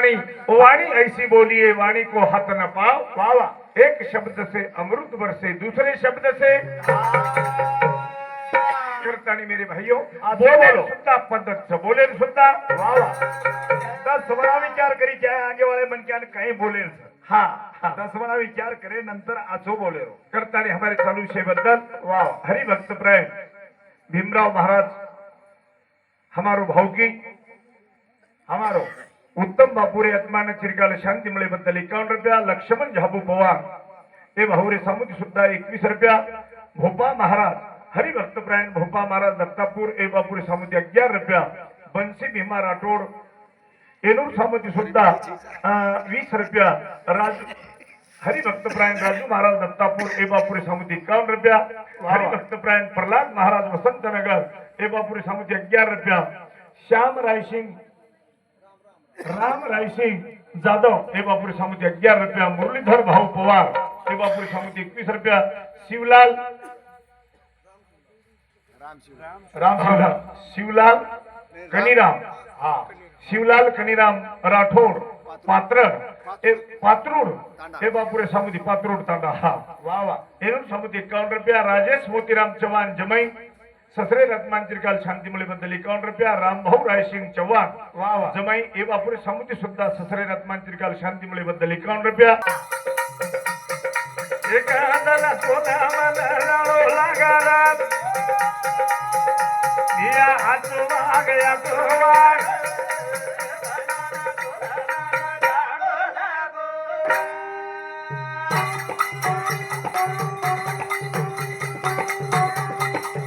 करतानी वाणी ऐसी बोलिए वाणी को हाथ न पाओ। वावा एक शब्द से अमृत बरसे दूसरे शब्द से। करतानी मेरे भाइयों। बोले सुद्धा पद्धत से बोले सुद्धा वावा दसवडा विचार करी त्या आगेवाळे मनक्यान काही बोलेल हाँ हाँ। दसवडा विचार करे नंतर आचो बोले करतानी हमारे चालू विषयबद्दल वाव हरि भक्त प्रेम। भीमराव महाराज हमारो भाऊकी हमारो। उत्तम बापुरे आत्मान चिरकाल शांती मिळे बद्दल एकावन्न रुपया लक्ष्मण झाबू पवार हे भाऊरे सामुदी सुद्धा एकवीस रुपया भोपा महाराज हरिभक्त प्रायण भोपा महाराज दत्तापूर ए बापुरे सामुदी अग्यार रुपया बंसी भीमा राठोड एनूर सामुदी सुद्धा वीस रुपया राज हरिभक्त प्रायण राजू महाराज दत्तापूर ए बापुरे सामुदी एकावन्न रुपया हरिभक्त प्रायण प्रल्हाद महाराज वसंतनगर ए बापुरे सामुदी अग्यार रुपया श्याम रायसिंग राम रायसिंग जाधव हे बापुरे सामुदी अग्यार रुपया मुरलीधर भाऊ पवार हे बापुरे सामुदी एकवीस रुपया शिवलाल राम शिवलाल शिवलाल कनीराम हा शिवलाल कनीराम राठोड पात्र पात्रुड पात्रूड हे बापुरे सामुदी पात्रूड तांडा हा वा वा. हे सामुदी एकावन्न रुपया राजेश मोतीराम चव्हाण जमई ससरे रत्नांतिरकाल शांतीमुळे बद्दल एकावन्न रुपया रामभाऊ रायसिंग चव्हाण. वा वा. जमाई ए बापुरे सामुदी सुद्धा ससरे शांतीमुळे बद्दल एकावन्न रुपया एखाद्याला सोनावाला राळो लागारात या आजो वाग या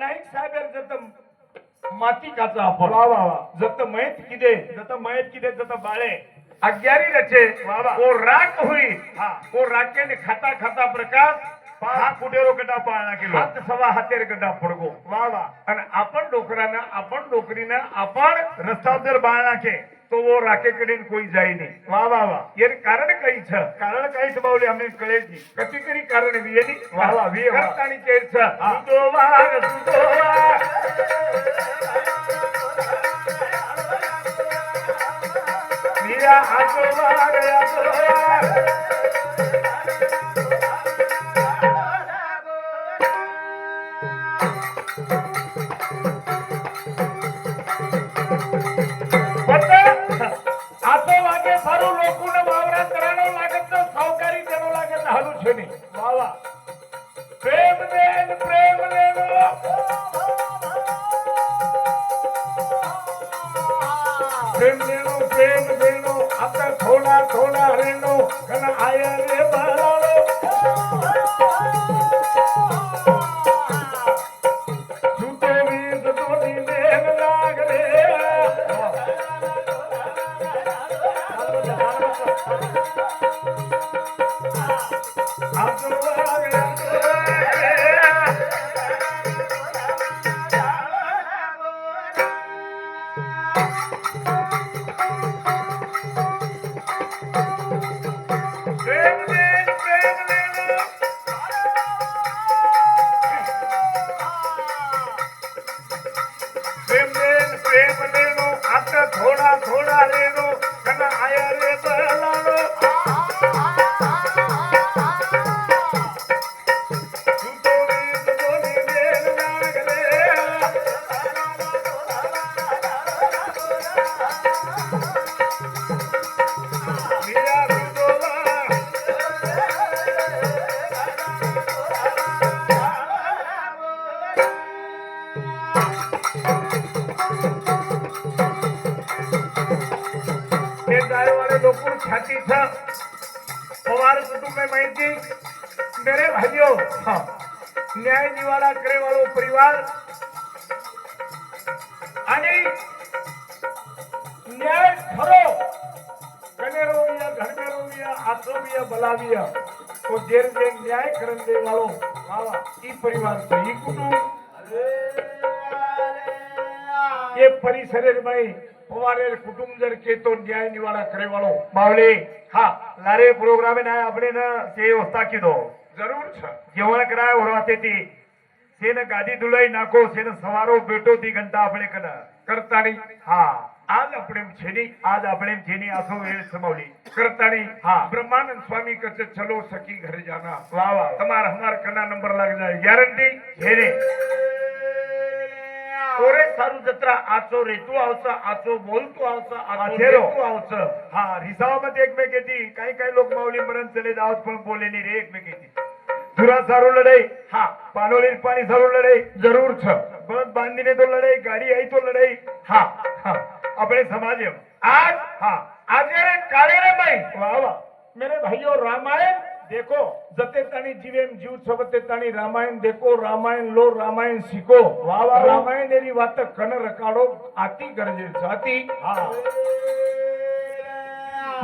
नाईक साहेब जत माती काचा आपण. वा वा जत मयत किदे. जत मयत किती जत बाळे. अग्यारी रचे. वो राख हुई. हा. वो राखे ने खाता खाता प्रकाश. हा कुठे गटा पाळणा केलो हात सवा हातेर गड्डा पडगो. वा वा. आणि आपण डोकरानं आपण डोकरीनं आपण रस्ता जर बाळणा के तो वो राखेकडे कोई जाई नाही। वा वा वा। यार कारण काहीच कारण काहीच बावली आम्ही कळेल की। कधी तरी कारण वियनी वा वा, विये वा. करतानी केरच हा. तुझो वाग तुझो वाग मिया आजो वाग आजो वाग હાલું છે નહીં વાવા પ્રેમ દેન પ્રેમ લેનો પ્રેમ દેનો પ્રેમ દેનો આપણે થોડા થોડા રેનો કન આયા રે બરાલો છૂટે વીજ તોડી દેન લાગ पवार कुटुंब में मेरे भाइयों न्याय निवाड़ा करे परिवार आणि न्याय खरो घर तो देर दे न्याय करन दे वालों वाला ई परिवार ई कुटुंब। ये परिसर में पवार कुटुंब जर के तो न्याय निवाड़ा करेवाळो वालों ಹಾ ಲಾರಿ ಪ್ರೋಗ್ರಾಮಿನ ಅಪಡಿನ ಸೇವ್ ಹೊಸ್ತಾಕಿದ್ದು ಜರೂರ್ ಜೀವನಕರ ಹೊರತೈತಿ ಸೇನ ಗಾದಿ ದುಲೈ ನಾಕೋ ಸೇನ સવારો બેટો તી ઘંટા આપણે કના કરતાણી હા. આજ આપણે છેની આજ આપણે જેની આસો વેળ સમાવલી. કરતાણી હા. બ્રહ્માનંદ સ્વામી કહે ચલો સખી ઘરે જાના. વાહ વાહ તમાર હમાર કના નંબર લાગ જાય. ગેરંટી છે કોરે સારું જત્રા આચો રેતુ આવશે આચો બોલતું આવશે આચો રેતુ આવશે હા एकमेक येते काही काही लोक माऊली मरण चले जावत पण बोले नाही रे येते धुरा सारू लढाई. हा. पानोली पाणी सारू लढाई. जरूर छ. बळद बांधीने तो लढाई गाडी आई तो लढाई. हा. हा. अपने समाज आज? हा. आज मेरे कार्य में भाई वाह वाह मेरे भाइयों रामायण देखो जते ताणी जीवेम जीव सोबत ताणी रामायण देखो रामायण लो रामायण शिको. वा वा रामायण एरी वात कण रकाडो अति गरजेचं अति.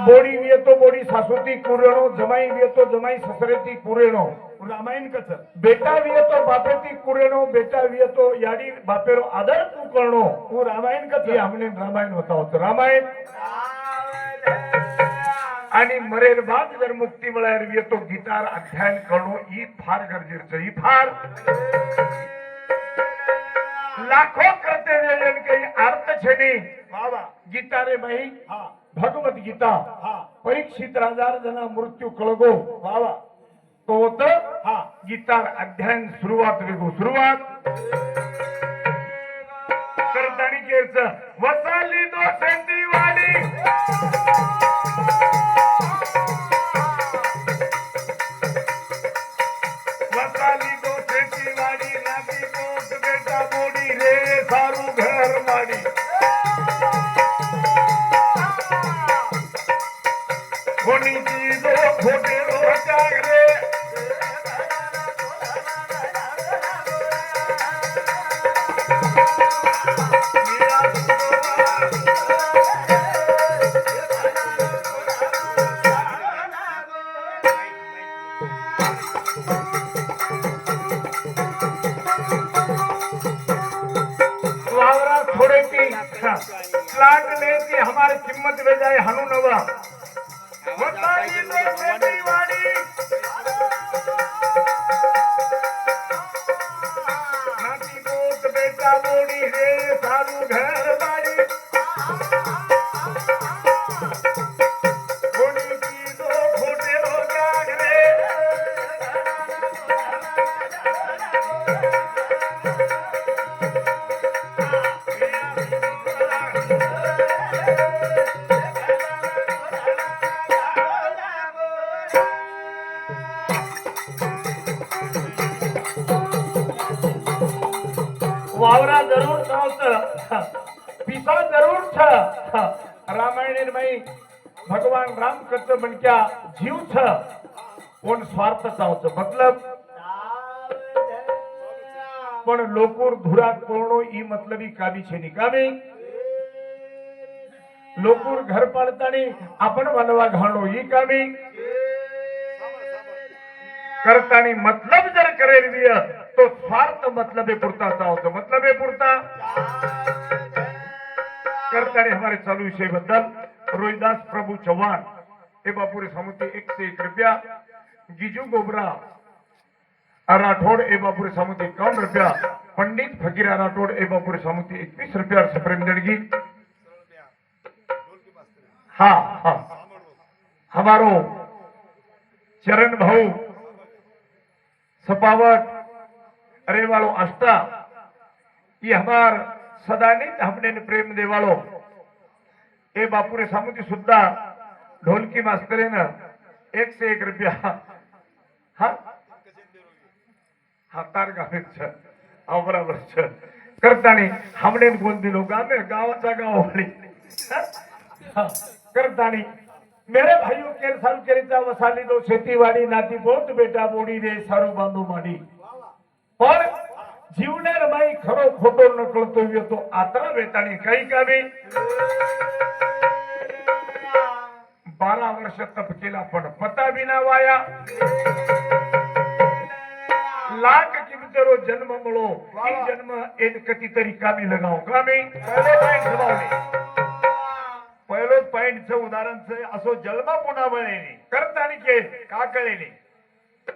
बोडी येतो बोडी सासुती कुरणो जमाई येतो जमाई ससरेती कुरेणो रामायण कस? बेटा वियतो बापेती कुरेणो बेटा वियतो याडी बापेरो आदर तू करणो वो रामायण कस? हमने रामायण बताओ रामायण. आणि मरेर बाद जर मुक्ती मिळायला हवी तो गीतार अध्ययन करणं ही फार गरजेचं ही फार लाखो करते वेळेन काही अर्थ वा गीता रे बाई. हा. भगवत गीता. परीक्षित हजार जना मृत्यू कळगो. वा वा तो होत हा. गीतार अध्ययन सुरुवात वेगो. सुरुवात. करतानी केरच वसाली दोषंती वाडी की हमारी कीमत में जाए हनु नवा वताली तो खेती वाड़ी नाती कोट बेटा रामायण में भगवान रामकृष्ण बन क्या जीव छ उन स्वार्थ चाहत मतलब पण लोकोर धुरा कोणो ई मतलबी काबी छे निकामी लोकोर घर पाळतानी आपण वनवा घाणो ई कामी. करतानी मतलब जर करेल तो स्वार्थ मतलबे पुरता चावतो. मतलबे पुरता करते रहे हमारे चालू विषय बदल रोहिदास प्रभु चौहान हे बापूरे सामंते एक से एक रुपया गिजू गोबरा राठोड ए बापूरे सामंते इक्यावन रुपया पंडित फकीरा राठोड ए बापूरे सामंते एकवीस रुपया से प्रेम देगी हाँ. हमारो चरण भाऊ सपावट अरे वालों अष्टा ये हमारा સદાની આપણે પ્રેમ દેવાળો એ બાપુને સામુજી સુદ્धा ઢોલકી માસ્તરેને એકસો એક રૂપિયા હા હા તાર ગામે છે હા બરાબર છે કરતાની હમણે ગોંદીલો ગામે ગાવાचा गाववाली કરતાની मेरे भाइयों के सर करिता वसाली लो शेतीवाडी नाती बहुत बेटा बोडी रे सारो बांधो माडी पण जीवनर बाई खरो खोटो नकळतो येतो ये तो आता बेटा नहीं कहीं का वर्ष तब केला पर पता भी ना लाख चिंतरो जन्म मलो इन जन्म इन कति तरी कामी लगाव का भी पहले उदाहरणच असो जन्म पुना बने नहीं के काकले नहीं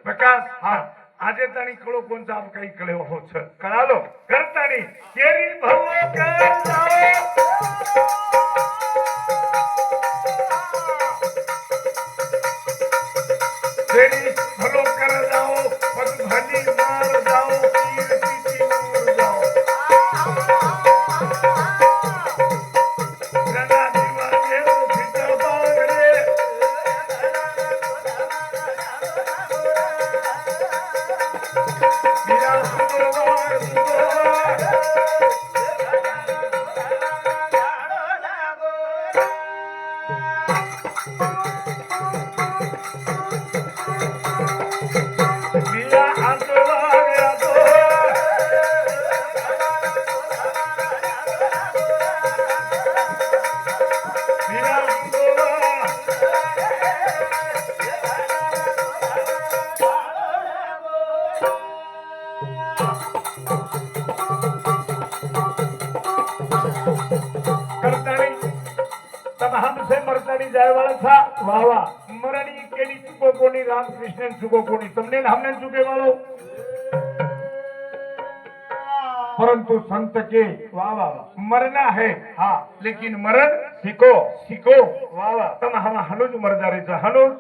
प्रकाश हा આજે તાણી કળો કોણ સાબ કઈ કળ્યો હો છે. કળાલો કરતાણી. કેરી ભવો કળાલો કેરી સાથે મરતાની જાયવાળા થા. વાહ વાહ. મરણી કેની ચૂકો કોની રામકૃષ્ણન ચૂકો કોની તમને નામને ચૂકે વાળો પરંતુ સંત કે, વાહ વાહ મરના હે. હા, લેકિન મરણ શીખો. શીખો. વાહ વાહ. તમે હવા હનુજ મરદારી છો. હનુજ.